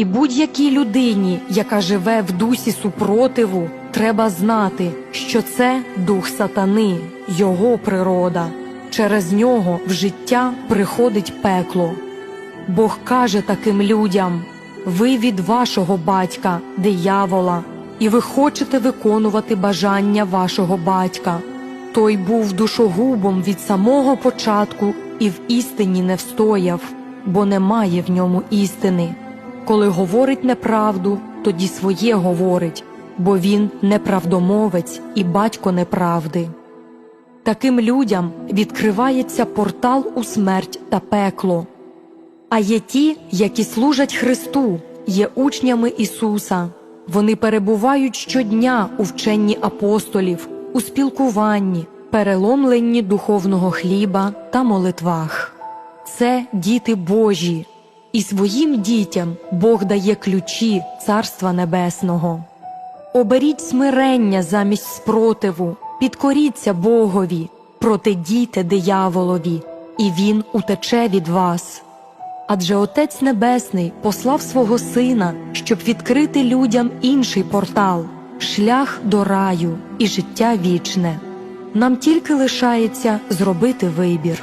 І будь-якій людині, яка живе в дусі супротиву, треба знати, що це дух сатани, його природа. Через нього в життя приходить пекло. Бог каже таким людям: ви від вашого батька, диявола, і ви хочете виконувати бажання вашого батька. Той був душогубом від самого початку і в істині не встояв, бо немає в ньому істини. Коли говорить неправду, тоді своє говорить, бо він неправдомовець і батько неправди. Таким людям відкривається портал у смерть та пекло. А є ті, які служать Христу, є учнями Ісуса. Вони перебувають щодня у вченні апостолів, у спілкуванні, переломленні духовного хліба та молитвах. Це діти Божі, і своїм дітям Бог дає ключі Царства Небесного. Оберіть смирення замість спротиву, підкоріться Богові, протидійте дияволові, і він утече від вас. Адже Отець Небесний послав свого Сина, щоб відкрити людям інший портал, шлях до раю і життя вічне. Нам тільки лишається зробити вибір.